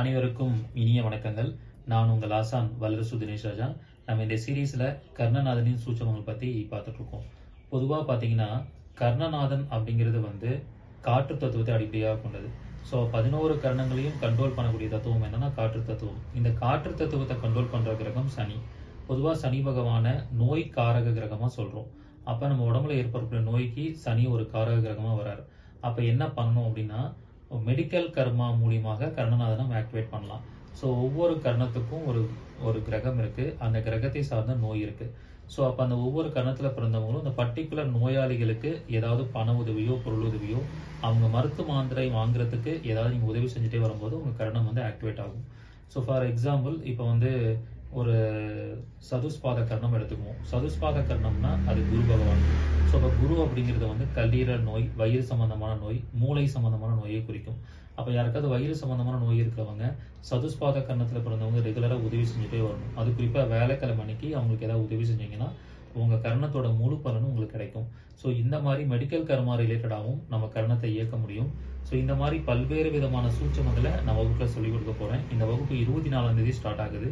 அனைவருக்கும் இனிய வணக்கங்கள். நான் உங்கள் ஆசான் வல்லரசு தினேஷ் ராஜா. நம்ம இந்த சீரீஸில் கர்ணநாதனின் சூச்சகங்கள் பற்றி பார்த்துட்டு இருக்கோம் பொதுவாக பார்த்தீங்கன்னா கர்ணநாதன் அப்படிங்கிறது வந்து காற்று தத்துவத்தை அடிப்படையாக கொண்டது. ஸோ பதினோரு கர்ணங்களையும் கண்ட்ரோல் பண்ணக்கூடிய தத்துவம் என்னன்னா காற்று தத்துவம். இந்த காற்று தத்துவத்தை கண்ட்ரோல் பண்ணுற கிரகம் சனி. பொதுவாக சனி பகவான நோய் காரக கிரகமாக சொல்கிறோம் அப்போ நம்ம உடம்புல ஏற்படக்கூடிய நோய்க்கு சனி ஒரு காரக கிரகமாக வராரு. அப்போ என்ன பண்ணணும் அப்படின்னா மெடிக்கல் கர்மா மூலியமாக கர்ணநாதனை நம்ம ஆக்டிவேட் பண்ணலாம். ஸோ ஒவ்வொரு கர்ணத்துக்கும் ஒரு ஒரு கிரகம் இருக்குது அந்த கிரகத்தை சார்ந்த நோய் இருக்குது ஸோ அப்போ அந்த ஒவ்வொரு கர்ணத்தில் பிறந்தவங்களும் அந்த பர்டிகுலர் நோயாளிகளுக்கு ஏதாவது பண உதவியோ பொருள் உதவியோ அவங்க மருத்துவ மாந்திரை வாங்குறதுக்கு ஏதாவது நீங்கள் உதவி செஞ்சுட்டே வரும்போது உங்கள் கர்ணம் வந்து ஆக்டிவேட் ஆகும். ஸோ ஃபார் எக்ஸாம்பிள் இப்போ வந்து ஒரு சதுஸ்பாத கர்ணம் எடுத்துக்குவோம். சதுஸ்பாத கர்ணம்னா அது குரு பகவான். ஸோ இப்போ குரு அப்படிங்கிறது வந்து கல்லீரல் நோய் வயிறு சம்பந்தமான நோய் மூளை சம்பந்தமான நோயை குறிக்கும். அப்போ யாருக்காவது வயிறு சம்பந்தமான நோய் இருக்கிறவங்க சதுஸ்பாத கர்ணத்தில் பிறந்தவங்க ரெகுலராக உதவி செஞ்சுட்டே வரணும். அது குறிப்பாக வேலைக்கிழமை அன்னைக்கு அவங்களுக்கு ஏதாவது உதவி செஞ்சீங்கன்னா உங்கள் கர்ணத்தோட முழு பலனும் உங்களுக்கு கிடைக்கும். ஸோ இந்த மாதிரி மெடிக்கல் கர்மா ரிலேட்டடாகவும் நம்ம கர்ணத்தை இயக்க முடியும். ஸோ இந்த மாதிரி பல்வேறு விதமான சூட்சமங்களை நான் வகுப்பில் சொல்லிக் கொடுக்க போகிறேன் இந்த வகுப்பு இருபத்தி நாலாம் தேதி ஸ்டார்ட் ஆகுது.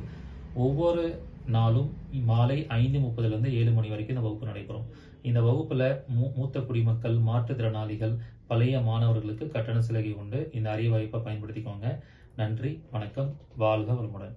ஒவ்வொரு நாளும் மாலை ஐந்து முப்பதுலேருந்து ஏழு மணி வரைக்கும் இந்த வகுப்பு நடைபெறும். இந்த வகுப்பில் மூ மூத்த குடிமக்கள் மாற்றுத்திறனாளிகள் பழைய மாணவர்களுக்கு கட்டண சிலகை உண்டு. இந்த அரிய வாய்ப்பை பயன்படுத்திக்கோங்க. நன்றி வணக்கம். வாழ்க வளமுடன்.